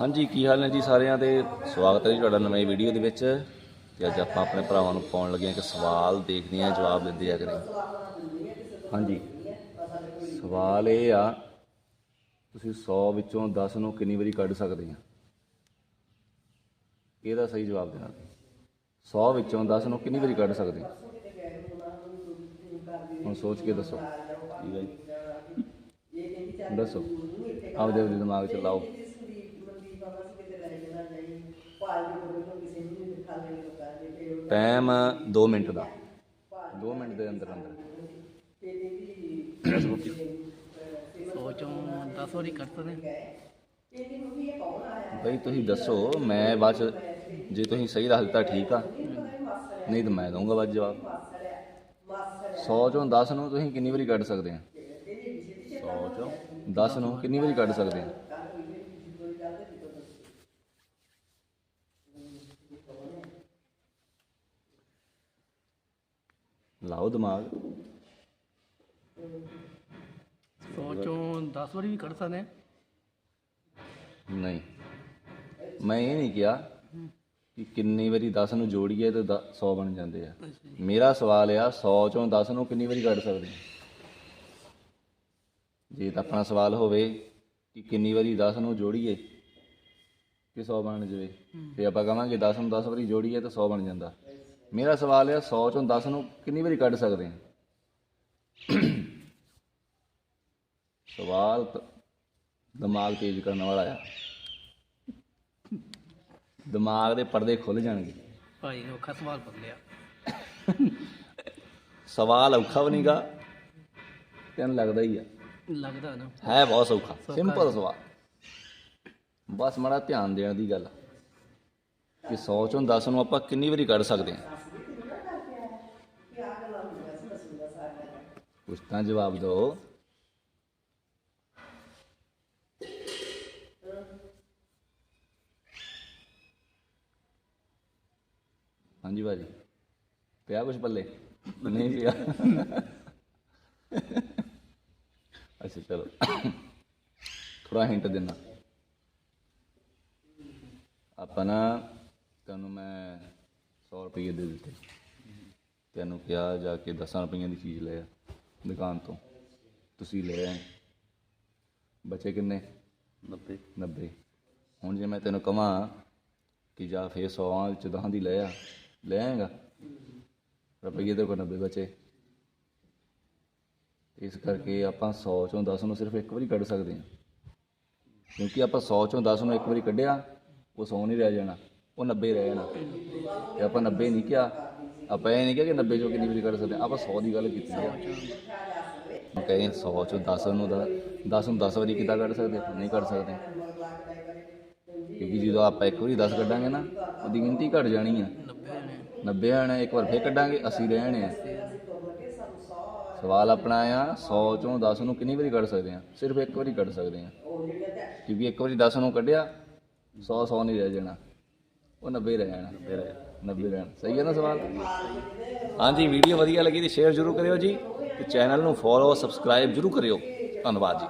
ਹਾਂਜੀ, ਕੀ ਹਾਲ ਨੇ ਜੀ ਸਾਰਿਆਂ ਦੇ? ਸਵਾਗਤ ਹੈ ਜੀ ਤੁਹਾਡਾ ਨਵੇਂ ਵੀਡੀਓ ਦੇ ਵਿੱਚ। ਤੇ ਅੱਜ ਆਪਾਂ ਆਪਣੇ ਭਰਾਵਾਂ ਨੂੰ ਪਾਉਣ ਲੱਗੇ ਹਾਂ ਕਿ ਸਵਾਲ ਦੇਖਦੇ ਹਾਂ, ਜਵਾਬ ਦਿੰਦੇ ਆ ਕਿ ਨਹੀਂ। ਹਾਂਜੀ। ਸਵਾਲ ਇਹ ਆ, ਤੁਸੀਂ 100 ਵਿੱਚੋਂ 10 ਨੂੰ ਕਿੰਨੀ ਵਾਰੀ ਕੱਢ ਸਕਦੇ ਆ? ਇਹਦਾ ਸਹੀ ਜਵਾਬ ਦੇਣਾ 100 ਵਿੱਚੋਂ 10 ਨੂੰ ਕਿੰਨੀ ਵਾਰੀ ਕੱਢ ਸਕਦੇ ਆ? ਹੁਣ ਸੋਚ ਕੇ ਦੱਸੋ। ਠੀਕ ਹੈ ਜੀ। ਦੱਸੋ। ਆਪਦੇ ਆਪਦੇ ਦਿਮਾਗ ਚ ਲਾਓ। ਟਾਈਮ 2 ਮਿੰਟ ਦਾ। 2 ਮਿੰਟ ਦੇ ਅੰਦਰ ਅੰਦਰ। ਦੱਸੋ ਕੀ- ਸੋਚੋਂ 10 ਵਾਰੀ ਕੱਟ ਸਕਦੇ ਬਈ ਤੁਸੀਂ ਦੱਸੋ ਮੈਂ ਬਾਅਦ ਚ ਜੇ ਤੁਸੀਂ ਸਹੀ ਦੱਸ ਦਿੱਤਾ ਠੀਕ ਆ। ਨਹੀਂ ਤਾਂ ਮੈਂ ਦਊਂਗਾ ਬਾਅਦ ਜਵਾਬ। 100 ਚੋਂ 10 ਨੂੰ ਤੁਸੀਂ ਕਿੰਨੀ ਵਾਰੀ ਕੱਢ ਸਕਦੇ ਆ। 100 ਚੋਂ 10 ਨੂੰ ਕਿੰਨੀ ਵਾਰੀ ਕੱਢ ਸਕਦੇ ਆ? ਲਾਓ ਦਿਮਾਗ। ਸੋਚੋਂ 10 ਵਾਰੀ ਵੀ ਕੱਢ ਸਕਦੇ। ਨਹੀਂ। ਮੈਂ ਇਹ ਨਹੀਂ ਕਿਹਾ ਕਿ ਕਿੰਨੀ ਵਾਰੀ 10 ਨੂੰ ਜੋੜੀਏ ਤੇ 100 ਬਣ ਜਾਂਦੇ ਆ। ਮੇਰਾ ਸਵਾਲ ਆ 100 ਚੋਂ 10 ਨੂੰ ਕਿੰਨੀ ਵਾਰੀ ਕੱਢ ਸਕਦੇ ਜੇ ਤਾਂ ਆਪਣਾ ਸਵਾਲ ਹੋਵੇ ਕਿ ਕਿੰਨੀ ਵਾਰੀ 10 ਨੂੰ ਜੋੜੀਏ ਕਿ 100 ਬਣ ਜਾਵੇ। ਤੇ ਆਪਾਂ ਕਹਾਂਗੇ 10 ਨੂੰ 10 ਵਾਰੀ ਜੋੜੀਏ ਤਾਂ 100 ਬਣ ਜਾਂਦਾ। ਮੇਰਾ ਸਵਾਲ ਆ 100 ਚੋਂ 10 ਨੂੰ ਕਿੰਨੀ ਵਾਰੀ ਕੱਢ ਸਕਦੇ ਆ? ਸਵਾਲ ਦਿਮਾਗ ਤੇਜ਼ ਕਰਨ ਵਾਲਾ ਆ। ਦਿਮਾਗ ਦੇ ਪਰਦੇ ਖੁੱਲ ਜਾਣਗੇ। ਭਾਈ ਨੇ ਔਖਾ ਸਵਾਲ ਬਦਲਿਆ ਸਵਾਲ ਔਖਾ ਵੀ ਨਹੀਂਗਾ ਤੈਨੂੰ ਲੱਗਦਾ ਹੀ ਆ। ਲੱਗਦਾ ਨਾ। ਹੈ ਬਹੁਤ ਸੌਖਾ ਸਿੰਪਲ ਸਵਾਲ। ਬਸ ਮਾੜਾ ਧਿਆਨ ਦੇਣ ਦੀ ਗੱਲ ਆ। ਕਿ 100 ਚੋਂ 10 ਨੂੰ ਆਪਾਂ ਕਿੰਨੀ ਵਾਰੀ ਕੱਢ ਸਕਦੇ ਹਾਂ। ਕੁਛ ਤਾਂ ਜਵਾਬ ਦਿਓ। ਹਾਂਜੀ ਬਾਜੀ ਪਿਆ ਕੁਛ ਪੱਲੇ? ਨਹੀਂ ਪਿਆ। ਅੱਛਾ, ਚਲੋ। ਥੋੜਾ ਹਿੰਟ ਦੇਣਾ ਆਪਾਂ ਨਾ ਤੈਨੂੰ ਮੈਂ 100 ਰੁਪਏ ਦੇ ਦਿੱਤੇ। ਤੈਨੂੰ ਕਿਹਾ ਜਾ ਕੇ 10 ਰੁਪਈਆਂ ਦੀ ਚੀਜ਼ ਲੈ ਆ ਦੁਕਾਨ ਤੋਂ। ਤੁਸੀਂ ਲੈ ਆਏ। ਬਚੇ ਕਿੰਨੇ? 90 90 ਹੁਣ ਜੇ ਮੈਂ ਤੈਨੂੰ ਕਹਾਂ ਕਿ ਜਾ ਫੇਰ 100 ਵਿੱਚ 10 ਦੀ ਲੈ ਆ ਲੈ ਆਏਗਾ? ਰੁਪਈਏ ਤੇਰੇ ਕੋਲ 90 ਬਚੇ। ਇਸ ਕਰਕੇ ਆਪਾਂ 100 ਚੋਂ 10 ਨੂੰ ਸਿਰਫ ਇੱਕ ਵਾਰੀ ਕੱਢ ਸਕਦੇ ਹਾਂ। ਕਿਉਂਕਿ ਆਪਾਂ 100 ਚੋਂ 10 ਨੂੰ ਇੱਕ ਵਾਰੀ ਕੱਢਿਆ ਉਹ 100 ਨਹੀਂ ਰਹਿ ਜਾਣਾ। ਉਹ 90 ਰਹਿ ਜਾਣਾ। ਤੇ ਆਪਾਂ 90 ਨਹੀਂ ਕਿਹਾ, ਆਪਾਂ ਇਹ ਨਹੀਂ ਕਿਹਾ ਕਿ 90 ਚੋਂ ਕਿੰਨੀ ਵਾਰੀ ਕੱਢ ਸਕਦੇ। ਹਾਂ ਆਪਾਂ 100 ਦੀ ਗੱਲ ਕੀਤੀ ਹੈ ਮੈਂ ਕਹੇ 100 ਚੋਂ 10 ਨੂੰ ਦਾ 10 ਨੂੰ 10 ਵਾਰੀ ਕਿੱਦਾਂ ਕੱਢ ਸਕਦੇ? ਨਹੀਂ ਕੱਢ ਸਕਦੇ। ਕਿਉਂਕਿ ਜਦੋਂ ਆਪਾਂ ਇੱਕ ਵਾਰੀ 10 ਕੱਢਾਂਗੇ ਨਾ, ਉਹਦੀ ਗਿਣਤੀ ਘਟ ਜਾਣੀ ਆ। 90 ਨੇ 90 ਆਣਾ, ਇੱਕ ਵਾਰ ਫੇਰ ਕੱਢਾਂਗੇ 80 ਰਹਿਣੇ ਆ। ਸਵਾਲ ਆਪਣਾ ਆ 100 ਚੋਂ 10 ਨੂੰ ਕਿੰਨੀ ਵਾਰੀ ਕੱਢ ਸਕਦੇ ਆ? ਸਿਰਫ ਇੱਕ ਵਾਰੀ ਕੱਢ ਸਕਦੇ ਆ। ਕਿਉਂਕਿ ਇੱਕ ਵਾਰੀ 10 ਨੂੰ ਕੱਢਿਆ 100 100 ਨਹੀਂ ਰਹਿ ਜਾਣਾ। ਉਹ 90 ਰਹਿ ਜਾਣਾ 90 ਰਹਿਣਾ ਸਹੀ ਹੈ ਨਾ ਸਵਾਲ? ਹਾਂਜੀ, ਵੀਡੀਓ ਵਧੀਆ ਲੱਗੀ ਤੇ ਸ਼ੇਅਰ ਜ਼ਰੂਰ ਕਰਿਓ ਜੀ ਤੇ ਚੈਨਲ ਨੂੰ ਫੋਲੋ ਸਬਸਕ੍ਰਾਈਬ ਜ਼ਰੂਰ ਕਰਿਓ। ਧੰਨਵਾਦ ਜੀ।